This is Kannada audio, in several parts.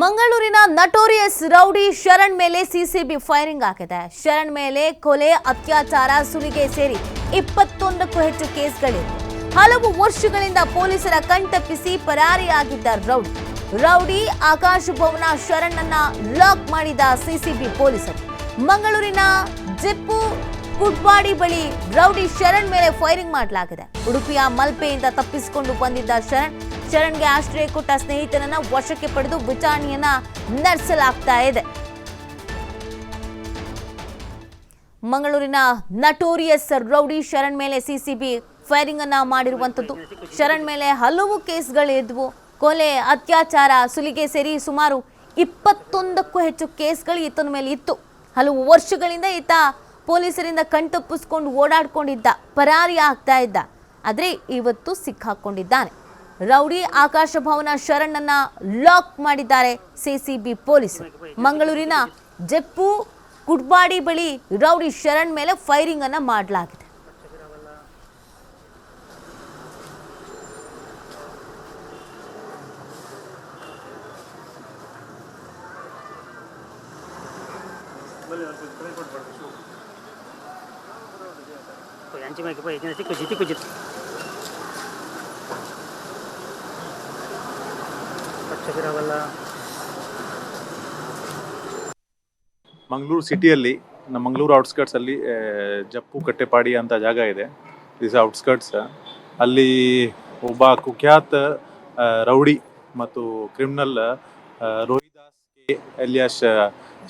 ಮಂಗಳೂರಿನ ನಟೋರಿಯಸ್ ರೌಡಿ ಶರಣ್ ಮೇಲೆ ಸಿಸಿಬಿ ಫೈರಿಂಗ್ ಆಗಿದೆ. ಶರಣ್ ಮೇಲೆ ಕೊಲೆ, ಅತ್ಯಾಚಾರ ಸುಲಿಗೆ ಸೇರಿ ಇಪ್ಪತ್ತೊಂದಕ್ಕೂ ಹೆಚ್ಚು ಕೇಸ್ಗಳಿವೆ. ಹಲವು ವರ್ಷಗಳಿಂದ ಪೊಲೀಸರ ಕಣ್ತಪ್ಪಿಸಿ ಪರಾರಿಯಾಗಿದ್ದ rowdy rowdy Akasha Bhavana Sharan lock ಮಾಡಿದ ಸಿಸಿಬಿ ಪೊಲೀಸರು. ಮಂಗಳೂರಿನ ಜಿಪ್ಪು ಕುಡ್ವಾಡಿ ಬಳಿ ರೌಡಿ ಶರಣ್ ಮೇಲೆ ಫೈರಿಂಗ್ ಮಾಡಲಾಗಿದೆ. ಉಡುಪಿಯ ಮಲ್ಪೆಯಿಂದ ತಪ್ಪಿಸಿಕೊಂಡು ಬಂದಿದ್ದ ಶರಣ್, ಶರಣ್ಗೆ ಆಶ್ರಯ ಕೊಟ್ಟ ಸ್ನೇಹಿತನನ್ನ ವಶಕ್ಕೆ ಪಡೆದು ವಿಚಾರಣೆಯನ್ನ ನಡೆಸಲಾಗ್ತಾ ಇದೆ. ಮಂಗಳೂರಿನ ನಟೋರಿಯಸ್ ರೌಡಿ ಶರಣ್ ಮೇಲೆ ಸಿಸಿಬಿ ಫೈರಿಂಗ್ ಅನ್ನ ಮಾಡಿರುವಂತದ್ದು ಶರಣ್ ಮೇಲೆ ಹಲವು ಕೇಸ್ಗಳಿದ್ವು. ಕೊಲೆ, ಅತ್ಯಾಚಾರ, ಸುಲಿಗೆ ಸೇರಿ ಸುಮಾರು ಇಪ್ಪತ್ತೊಂದಕ್ಕೂ ಹೆಚ್ಚು ಕೇಸ್ಗಳು ಈತನ ಮೇಲೆ ಇತ್ತು. ಹಲವು ವರ್ಷಗಳಿಂದ ಈತ ಪೊಲೀಸರಿಂದ ಕಣ್ತಪ್ಪಿಸ್ಕೊಂಡು ಓಡಾಡ್ಕೊಂಡಿದ್ದ, ಪರಾರಿ ಆಗ್ತಾ ಇದ್ದ. ಆದ್ರೆ ಇವತ್ತು ಸಿಕ್ಕಾಕೊಂಡಿದ್ದಾನೆ. ರೌಡಿ ಆಕಾಶ ಭವನ ಶರಣನ್ನ ಲಾಕ್ ಮಾಡಿದ್ದಾರೆ ಸಿಸಿಬಿ ಪೊಲೀಸರು ಮಂಗಳೂರಿನ ಜೆಪ್ಪು ಕುಡ್ಬಾಡಿ ಬಳಿ ರೌಡಿ ಶರಣ್ ಮೇಲೆ ಫೈರಿಂಗ್ ಅನ್ನ ಮಾಡಲಾಗಿದೆ. ಪಕ್ಷಗಿರವಲ್ಲ ಮಂಗಳೂರು ಸಿಟಿಯಲ್ಲಿ ನಮ್ಮ ಮಂಗಳೂರು ಔಟ್ಸ್ಕರ್ಟ್ಸಲ್ಲಿ ಜಪ್ಪು ಕಟ್ಟೆಪಾಡಿ ಅಂತ ಜಾಗ ಇದೆ. ದಿಸ್ ಔಟ್ಸ್ಕರ್ಟ್ಸ್ ಅಲ್ಲಿ ಒಬ್ಬ ಕುಖ್ಯಾತ ರೌಡಿ ಮತ್ತು criminal Rohidas K alias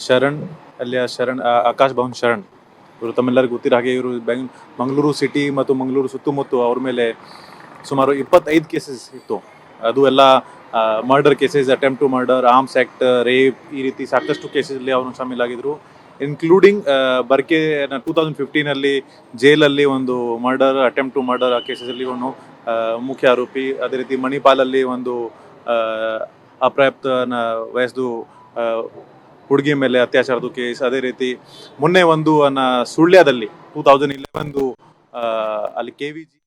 Sharan alias Sharan Akash Bhavan Sharan. ಇವರು ತಮ್ಮೆಲ್ಲರಿಗೂ ಗೊತ್ತಿರೋ ಹಾಗೆ ಇವರು ಬೆಂಗ್ ಮಂಗಳೂರು ಸಿಟಿ ಮತ್ತು ಮಂಗಳೂರು ಸುತ್ತಮುತ್ತ ಅವ್ರ ಮೇಲೆ ಸುಮಾರು ಇಪ್ಪತ್ತೈದು ಕೇಸಸ್ ಇತ್ತು. ಅದು ಎಲ್ಲ murder cases attempt to murder arms act rape ಈ ರೀತಿ ಸಾಕಷ್ಟು ಕೇಸಲ್ಲಿ ಅವರು ಶಾಮೀಲಾಗಿದ್ದರು ಇನ್ಕ್ಲೂಡಿಂಗ್ ಬರ್ಕೆ ಟೂ ತೌಸಂಡ್ ಫಿಫ್ಟೀನಲ್ಲಿ ಜೈಲಲ್ಲಿ ಒಂದು ಮರ್ಡರ್ ಅಟೆಂಪ್ಟ್ ಟು ಮರ್ಡರ್ ಕೇಸಲ್ಲಿ ಅವನು ಇವನು ಮುಖ್ಯ ಆರೋಪಿ ಅದೇ ರೀತಿ ಮಣಿಪಾಲಲ್ಲಿ ಒಂದು ಆ, ಅಪ್ರಾಪ್ತನ ವಯಸ್ಸು ಹುಡುಗಿ ಮೇಲೆ ಅತ್ಯಾಚಾರದ ಕೇಸ್ ಅದೇ ರೀತಿ ಮೊನ್ನೆ ಒಂದು ಅನ್ನ ಸುಳ್ಯದಲ್ಲಿ ಟೂ ತೌಸಂಡ್ ಇಲೆವೆನ್ದು ಅಲ್ಲಿ ಕೆ ವಿ ಜಿ